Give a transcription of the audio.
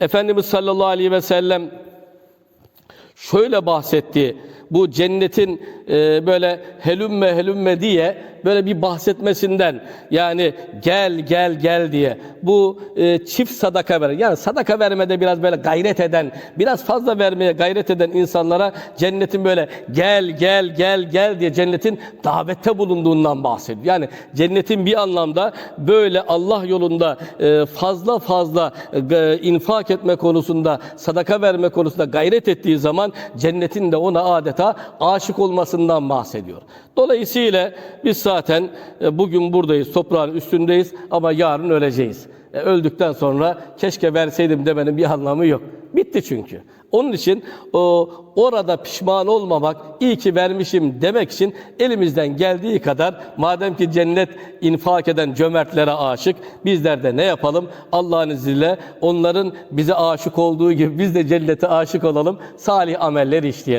Efendimiz sallallahu aleyhi ve sellem şöyle bahsetti. Bu cennetin e, böyle helümme helümme diye böyle bir bahsetmesinden yani gel gel gel diye bu e, çift sadaka veren yani sadaka vermede biraz böyle gayret eden biraz fazla vermeye gayret eden insanlara cennetin böyle gel gel gel gel diye cennetin davette bulunduğundan bahsediyor. Yani cennetin bir anlamda böyle Allah yolunda e, fazla fazla infak etme konusunda sadaka verme konusunda gayret ettiği zaman cennetin de ona adeta aşık olmasından bahsediyor. Dolayısıyla biz zaten e, bugün buradayız, toprağın üstündeyiz ama yarın öleceğiz. E, öldükten sonra keşke verseydim demenin bir anlamı yok. Bitti çünkü. Onun için o orada pişman olmamak, iyi ki vermişim demek için elimizden geldiği kadar madem ki cennet infak eden cömertlere aşık, bizler de ne yapalım? Allah'ın izniyle onların bize aşık olduğu gibi biz de cennete aşık olalım, salih ameller işleyelim.